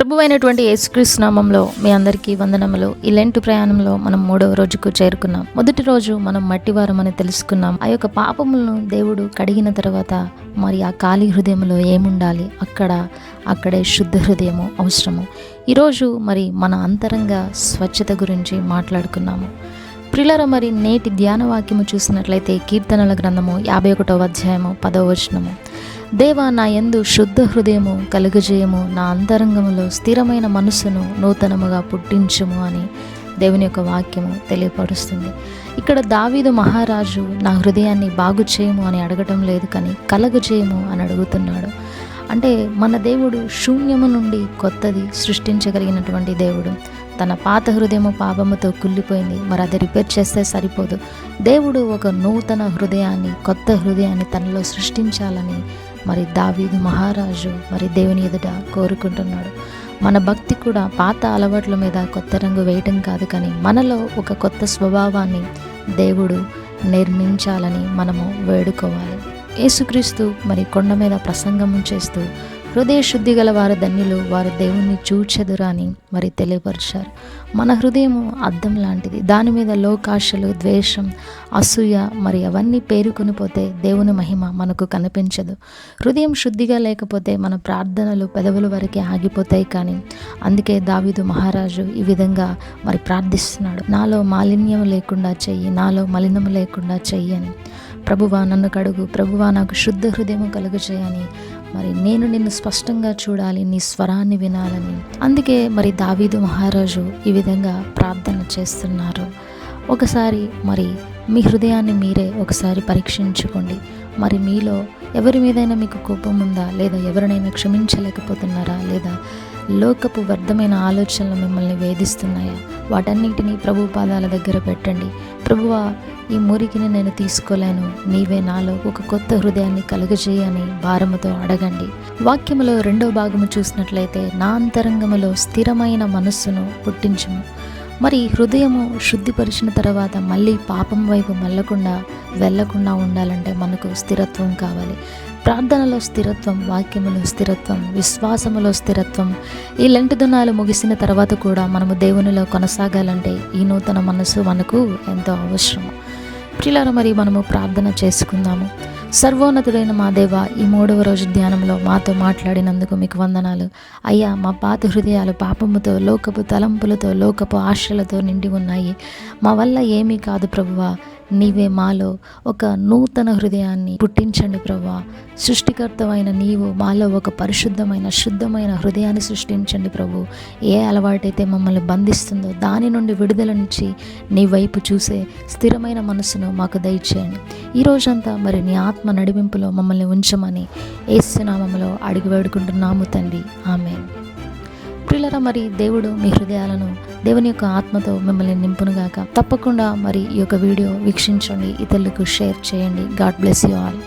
ప్రభు అయినటువంటి యేసుక్రీస్తు నామంలో మీ అందరికీ వందనములు. ఈ లెంట్ ప్రయాణంలో మనం మూడవ రోజుకు చేరుకున్నాం. మొదటి రోజు మనం మట్టివారం అని తెలుసుకున్నాం. ఆ యొక్క పాపములను దేవుడు కడిగిన తర్వాత మరి ఆ ఖాళీ హృదయంలో ఏముండాలి? అక్కడ అక్కడే శుద్ధ హృదయము అవసరము. ఈరోజు మరి మన అంతరంగ స్వచ్ఛత గురించి మాట్లాడుకున్నాము. ప్రిలర మరి నేటి ధ్యాన వాక్యము చూసినట్లయితే కీర్తనల గ్రంథము యాభై ఒకటవ అధ్యాయము పదవ వచనము. దేవా నా యందు శుద్ధ హృదయము కలుగజేయము. నా అంతరంగములో స్థిరమైన మనస్సును నూతనముగా పుట్టించుము అని దేవుని యొక్క వాక్యము తెలియపరుస్తుంది. ఇక్కడ దావీదు మహారాజు నా హృదయాన్ని బాగు చేయము అని అడగటం లేదు కానీ కలగజేయము అని అడుగుతున్నాడు. అంటే మన దేవుడు శూన్యము నుండి కొత్తది సృష్టించగలిగినటువంటి దేవుడు. తన పాత హృదయము పాపముతో కుళ్ళిపోయింది. మరి అది రిపేర్ చేస్తే సరిపోదు. దేవుడు ఒక నూతన హృదయాన్ని కొత్త హృదయాన్ని తనలో సృష్టించాలని మరి దావీదు మహారాజు మరి దేవుని ఎదుట కోరుకుంటున్నాడు. మన భక్తి కూడా పాత అలవాట్ల మీద కొత్త రంగు వేయటం కాదు కానీ మనలో ఒక కొత్త స్వభావాన్ని దేవుడు నిర్మించాలని మనము వేడుకోవాలి. యేసుక్రీస్తు మరి కొండ మీద ప్రసంగం చేస్తూ హృదయ శుద్ధి గల వారు ధన్యులు వారు దేవుణ్ణి చూచెదురు అని మరి తెలియపరిచారు. మన హృదయం అద్దం లాంటిది. దాని మీద లోకాశలు ద్వేషం అసూయ మరి అవన్నీ పేరుకొని పోతే దేవుని మహిమ మనకు కనిపించదు. హృదయం శుద్ధిగా లేకపోతే మన ప్రార్థనలు పెదవుల వరకే ఆగిపోతాయి కానీ అందుకే దావిదు మహారాజు ఈ విధంగా మరి ప్రార్థిస్తున్నాడు. నాలో మాలిన్యం లేకుండా చెయ్యి నాలో మలినం లేకుండా చెయ్యి అని. ప్రభువా నన్ను కడుగు. ప్రభువా నాకు శుద్ధ హృదయం కలుగు చేయని మరి నేను నిన్ను స్పష్టంగా చూడాలి నీ స్వరాన్ని వినాలని. అందుకే మరి దావీదు మహారాజు ఈ విధంగా ప్రార్థన చేస్తున్నారు. ఒకసారి మరి మీ హృదయాన్ని మీరే ఒకసారి పరీక్షించుకోండి. మరి మీలో ఎవరి మీదైనా మీకు కోపం ఉందా? లేదా ఎవరినైనా క్షమించలేకపోతున్నారా? లేదా లోకపు వ్యర్థమైన ఆలోచనలు మిమ్మల్ని వేధిస్తున్నాయా? వాటన్నిటినీ ప్రభు పాదాల దగ్గర పెట్టండి. ప్రభువా ఈ మురికిని నేను తీసుకోలేను. నీవే నాలో ఒక కొత్త హృదయాన్ని కలుగజేయని భారముతో అడగండి. వాక్యములో రెండో భాగము చూసినట్లయితే నా అంతరంగములో స్థిరమైన మనస్సును పుట్టించుము. మరి హృదయము శుద్ధిపరిచిన తర్వాత మళ్ళీ పాపం వైపు మళ్ళకుండా వెళ్ళకుండా ఉండాలంటే మనకు స్థిరత్వం కావాలి. ప్రార్థనలో స్థిరత్వం వాక్యములో స్థిరత్వం విశ్వాసములో స్థిరత్వం ఈ లెంటి దునాలు ముగిసిన తర్వాత కూడా మనము దేవునిలో కొనసాగాలంటే ఈ నూతన మనసు మనకు ఎంతో అవసరము. ప్రిలార మరి మనము ప్రార్థన చేసుకుందాము. సర్వోన్నతుడైన మా దేవ ఈ మూడవ రోజు ధ్యానంలో మాతో మాట్లాడినందుకు మీకు వందనాలు. అయ్యా మా పాత హృదయాలు పాపముతో లోకపు తలంపులతో లోకపు ఆశలతో నిండి ఉన్నాయి. మా వల్ల ఏమీ కాదు ప్రభువా. నీవే మాలో ఒక నూతన హృదయాన్ని పుట్టించండి ప్రభా సృష్టికర్తమైన నీవు మాలో ఒక పరిశుద్ధమైన శుద్ధమైన హృదయాన్ని సృష్టించండి ప్రభు. ఏ అలవాటైతే మమ్మల్ని బంధిస్తుందో దాని నుండి విడుదల నుంచి నీ వైపు చూసే స్థిరమైన మనసును మాకు దయచేయండి. ఈ రోజంతా మరి నీ ఆత్మ నడిపింపులో మమ్మల్ని ఉంచమని ఏసునామంలో అడిగి వేడుకుంటున్నాము తండ్రి. ఆమె ప్రియులరా మరి దేవుడు మీ హృదయాలను దేవుని యొక్క ఆత్మతో మిమ్మల్ని నింపునుగాక తప్పకుండా మరి ఈ యొక్క వీడియో వీక్షించండి ఇతరులకు షేర్ చేయండి. God bless you all.